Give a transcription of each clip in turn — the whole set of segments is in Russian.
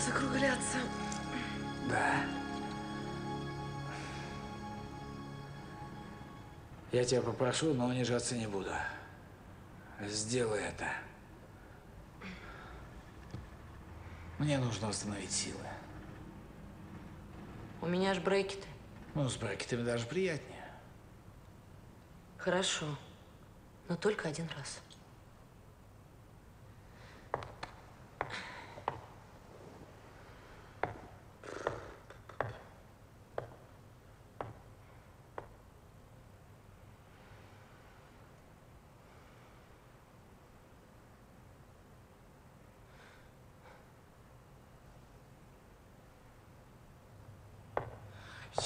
закругляться. Да. Я тебя попрошу, но унижаться не буду. Сделай это. Мне нужно восстановить силы. У меня ж брекеты. Ну, с брекетами даже приятнее. Хорошо. Но только один раз.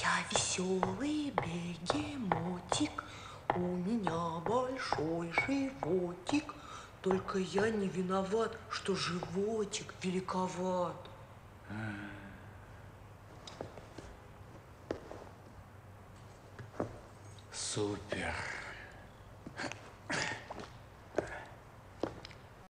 Я веселый бегемотик, у меня большой животик. Только я не виноват, что животик великоват. Супер.